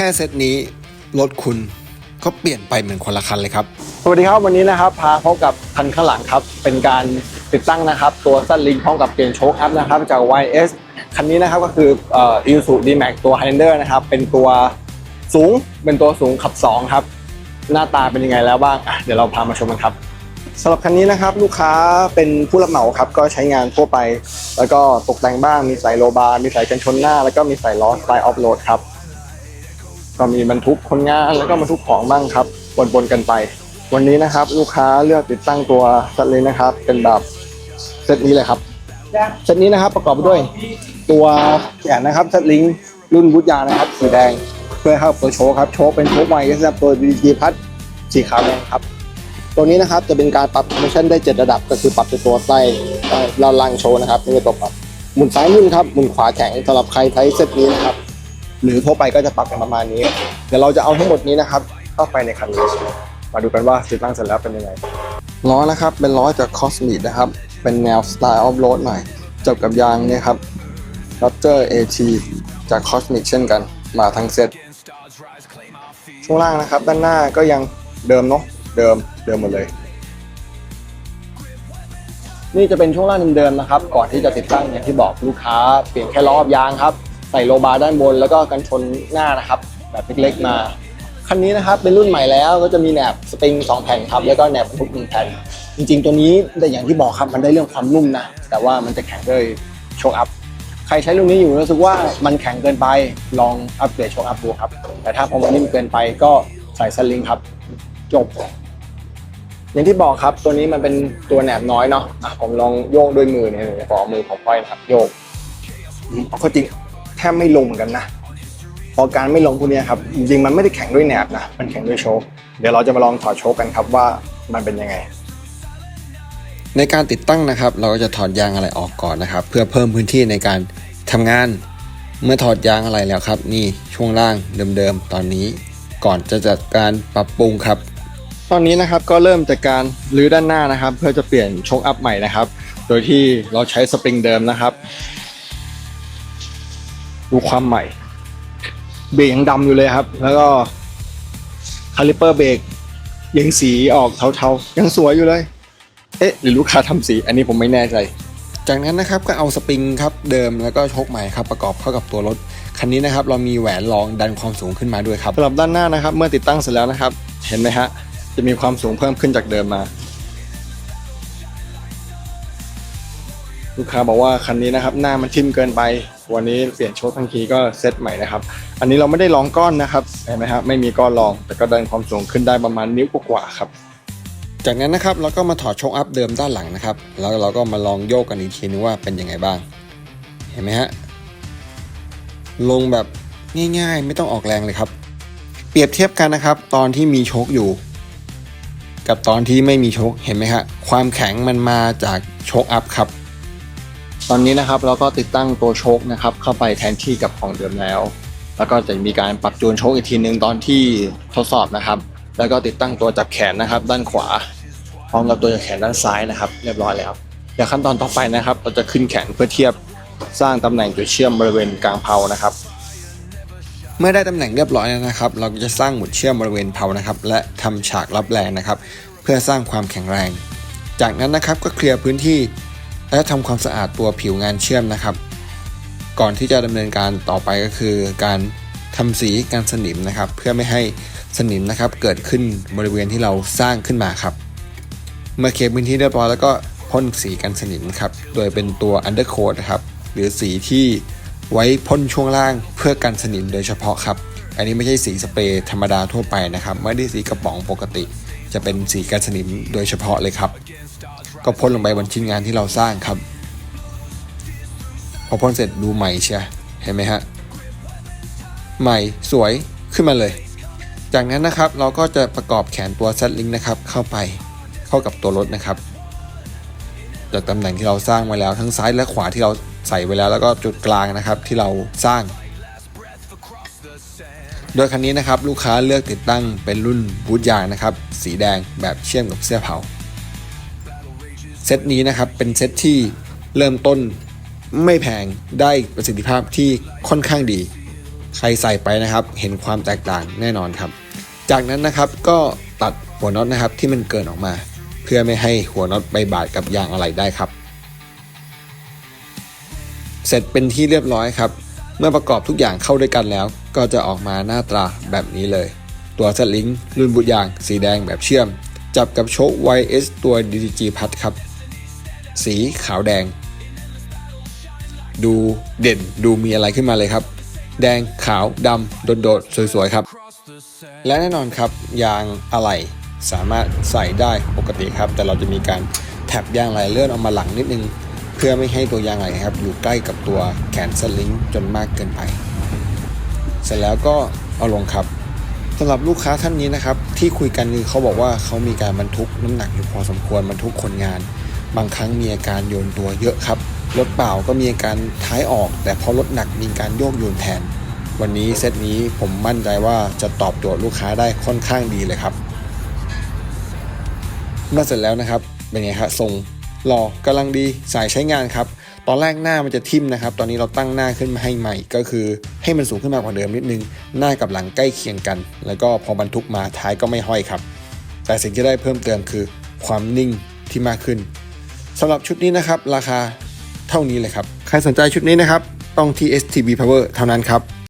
ค่เซตนี้รถคุณก็เปลี่ยนไปเหมือนคนละคันเลยครับ สวัสดีครับวันนี้นะครับพาพบกับคันข้างหลังครับ เป็นการติดตั้งนะครับ ตัวซันลิงพร้อมกับเปลี่ยนโชคอัพนะครับจาก YS คันนี้นะครับก็คือเอ่อ Isuzu D-Max ตัว Highlander นะครับ เป็นตัวสูงเป็นตัวสูงขับ 2 ครับ หน้าตาเป็นยังไงแล้วบ้างอะเดี๋ยวเราพามาชมกันครับสำหรับคันนี้นะครับลูกค้าเป็นผู้รับเหมาครับก็ใช้งานทั่วไป แล้วก็ตกแต่งบ้างมีใส่โลบาร์มีใส่กันชนหน้า แล้วก็มีใส่ล้อสไตล์ออฟโรดครับ ก็มีบรรทุกคนงานแล้วก็บรรทุกของบ้างครับปนๆกันไป วันนี้นะครับ ลูกค้าเลือกติดตั้งตัวสัตเลยนะครับ เป็นแบบเซตนี้เลยครับเซตนี้นะครับประกอบไปด้วยตัวแขนนะครับเซตลิงรุ่นบุตยานะครับสีแดงเพื่อเข้าตัวโชว์ครับโชว์เป็นโชว์ใหม่สำหรับตัวดีพัดสีขาวแดงครับตัวนี้นะครับจะเป็นการปรับคอมมิชชั่นได้ 7 ระดับ ก็คือปรับในตัวไส้เราลังโชว์นะครับนี่เป็นตัวปรับหมุนซ้ายนุ่นครับหมุนขวาแข็งสำหรับใครใช้เซตนี้นะครับ หรือทั่วไปก็จะปรับกันประมาณนี้ เดี๋ยวเราจะเอาทั้งหมดนี้นะครับเข้าไปในคันนี้มาดูกันว่าติดตั้งเสร็จแล้วเป็นยังไงล้อนะครับเป็นล้อจาก Cosmic นะครับ เป็นแนวสไตล์ออฟโรดหน่อยจบกับยางเนี่ยครับ Raptor AT จาก Cosmic เช่นกัน มาทั้งเซตช่วงล่างนะครับ ด้านหน้าก็ยังเดิมเนาะเดิมเดิมหมดเลย นี่จะเป็นช่วงล่างเดิมๆนะครับ ก่อนที่จะติดตั้งอย่างที่บอกลูกค้าเปลี่ยนแค่ล้อยางครับ ใส่โลบาร์ด้านบน แล้วก็กันชนหน้านะครับ แบบเล็กๆมาคันนี้นะครับเป็นรุ่นใหม่แล้วก็จะมีแหนบสปริง2แผ่นครับแล้วก็แหนบบรรทุกหนึ่งแผ่นจริง ๆ ตัวนี้แต่อย่างที่บอกครับมันได้เรื่องความนุ่มนะแต่ว่ามันจะแข็งด้วยโชคอัพใครใช้รุ่นนี้อยู่รู้สึกว่ามันแข็งเกินไปลองอัปเกรดโชคอัพดูครับแต่ถ้าพอมันนิ่มเกินไปก็ใส่สลิงครับ จบ อย่างที่บอกครับตัวนี้มันเป็นตัวแหนบน้อยเนาะอะผมลองโยกด้วยมือเนี่ยขอมือผมค่อยนะครับโยกเอาเข้าจริง แทบไม่ลงเหมือนกันนะพอการไม่ลงพวกเนี้ยครับจริงๆมันไม่ได้แข็งด้วยแหนบนะมันแข็งด้วยโชคเดี๋ยวเราจะมาลองถอดโชคกันครับว่ามันเป็นยังไง ในการติดตั้งนะครับ เราก็จะถอดยางอะไรออกก่อนนะครับ เพื่อเพิ่มพื้นที่ในการทำงาน เมื่อถอดยางอะไรแล้วครับ นี่ช่วงล่างเดิมๆตอนนี้ ก่อนจะจัดการปรับปรุงครับตอนนี้นะครับก็เริ่มจากการรื้อด้านหน้านะครับ เพื่อจะเปลี่ยนโชคอัพใหม่นะครับ โดยที่เราใช้สปริงเดิมนะครับ ดูความใหม่ เบรกยังดำอยู่เลยครับ แล้วก็คาลิเปอร์เบรกยังสีออกเทาๆ ยังสวยอยู่เลย เอ๊ะ หรือลูกค้าทำสี อันนี้ผมไม่แน่ใจ จากนั้นนะครับก็เอาสปริงครับเดิมแล้วก็ชคใหม่ครับประกอบเข้ากับตัวรถ คันนี้นะครับเรามีแหวนรองดันความสูงขึ้นมาด้วยครับสำหรับด้านหน้านะครับ เมื่อติดตั้งเสร็จแล้วนะครับ เห็นไหมฮะจะมีความสูงเพิ่มขึ้นจากเดิมมา ลูกค้าบอกว่าคันนี้นะครับ หน้ามันทิ่มเกินไป วันนี้เปลี่ยนโชคทั้งทีก็เซตใหม่นะครับ อันนี้เราไม่ได้ลองก้อนนะครับเห็นไหมครับไม่มีก้อนรองแต่ก็ดันความสูงขึ้นได้ประมาณนิ้วกว่าครับ จากนั้นนะครับเราก็มาถอดโชคอัพเดิมด้านหลังนะครับ แล้วเราก็มาลองโยกกันอีกทีนึงว่าเป็นยังไงบ้าง เห็นไหมฮะลงแบบง่าย ๆ ไม่ต้องออกแรงเลยครับ เปรียบเทียบกันนะครับ ตอนที่มีโชคอยู่ กับตอนที่ไม่มีโชคเห็นไหมฮะความแข็งมันมาจากโชคอัพครับ ตอนนี้นะครับเราก็ติดตั้งตัวโชคนะครับเข้าไปแทนที่กับของเดิมแล้ว แล้วก็จะมีการปรับจูนโชคอีกทีหนึ่งตอนที่ทดสอบนะครับ แล้วก็ติดตั้งตัวจับแขนนะครับ ด้านขวา พร้อมกับตัวจับแขนด้านซ้ายนะครับ เรียบร้อยแล้วเดี๋ยวขั้นตอนต่อไปนะครับ เราจะขึ้นแขนเพื่อเทียบสร้างตำแหน่งจุดเชื่อมบริเวณกลางเพานะครับ เมื่อได้ตำแหน่งเรียบร้อยแล้วนะครับ เราก็จะสร้างหมุดเชื่อมบริเวณเพานะครับ และทำฉากรับแรงนะครับ เพื่อสร้างความแข็งแรง จากนั้นนะครับก็เคลียร์พื้นที่ และทำความสะอาดตัวผิวงานเชื่อมนะครับ ก่อนที่จะดำเนินการต่อไปก็คือ การทำสีการสนิมนะครับ เพื่อไม่ให้สนิมนะครับเกิดขึ้นบริเวณที่เราสร้างขึ้นมาครับ เมื่อเคลียร์พื้นที่เรียบร้อยแล้วก็พ่นสีกันสนิมครับ โดยเป็นตัว undercoat นะครับหรือสีที่ไว้พ่นช่วงล่างเพื่อกันสนิมโดยเฉพาะครับ อันนี้ไม่ใช่สีสเปรย์ธรรมดาทั่วไปนะครับ ไม่ได้สีกระป๋องปกติ จะเป็นสีกันสนิมโดยเฉพาะเลยครับ ก็พ่นลงไปบนชิ้นงานที่เราสร้างครับ พอพ่นเสร็จดูใหม่เชียเห็นไหมฮะใหม่สวยขึ้นมาเลย จากนั้นนะครับเราก็จะประกอบแขนตัว Z link นะครับ เข้าไปเข้ากับตัวรถนะครับ จากตำแหน่งที่เราสร้างไว้แล้วทั้งซ้ายและขวาที่เราใส่ไว้แล้ว แล้วก็จุดกลางนะครับที่เราสร้าง โดยคันนี้นะครับลูกค้าเลือกติดตั้งเป็นรุ่นบูทยางนะครับ สีแดงแบบเชื่อมกับเสื้อเผา ซตนี้นะครับเป็นเซตที่เริ่มต้นไม่แพงได้ประสิทธิภาพที่ค่อนข้างดี ใครใส่ไปนะครับ เห็นความแตกต่างแน่นอนครับ จากนั้นนะครับก็ตัดหัวน็อตนะครับที่มันเกินออกมา เพื่อไม่ให้หัวน็อตไปบาดกับยางอะไหล่ได้ครับ เสร็จเป็นที่เรียบร้อยครับ เมื่อประกอบทุกอย่างเข้าด้วยกันแล้ว ก็จะออกมาหน้าตาแบบนี้เลย ตัวสลิงรุ่นบุตรยาง สีแดงแบบเชื่อม จับกับโชค YS ตัว DDG พัดครับ สีขาวแดง ดูเด่นดูมีอะไรขึ้นมาเลยครับ แดงขาวดำโดดๆ สวยๆ ครับ และแน่นอนครับ ยางอะไหล่สามารถใส่ได้ปกติครับ แต่เราจะมีการแท็บยางไหล่เลื่อนออกมาหลังนิดนึง เพื่อไม่ให้ตัวยางไหล่ครับ อยู่ใกล้กับตัวแขนสลิงจนมากเกินไป เสร็จแล้วก็เอาลงครับสำหรับลูกค้าท่านนี้นะครับ ที่คุยกันคือเขาบอกว่าเขามีการบรรทุกน้ำหนักอยู่พอสมควรบรรทุกคนงาน บางครั้งมีอาการโยนตัวเยอะครับรถเปล่าก็มีอาการท้ายออก แต่พอรถหนักมีการโยกโยนแทน วันนี้เซตนี้ผมมั่นใจว่าจะตอบโจทย์ลูกค้าได้ค่อนข้างดีเลยครับเมื่อเสร็จแล้วนะครับเป็นไงครับทรงหล่อกำลังดีสายใช้งานครับ ตอนแรกหน้ามันจะทิ่มนะครับ ตอนนี้เราตั้งหน้าขึ้นมาให้ใหม่ ก็คือให้มันสูงขึ้นมากว่าเดิมนิดนึง หน้ากับหลังใกล้เคียงกัน แล้วก็พอบรรทุกมาท้ายก็ไม่ห้อยครับ แต่สิ่งที่ได้เพิ่มเติมคือความนิ่งที่มากขึ้น สำหรับชุดนี้นะครับ ราคาเท่านี้เลยครับ ใครสนใจชุดนี้นะครับ ต้องที่ STB Power เท่านั้นครับ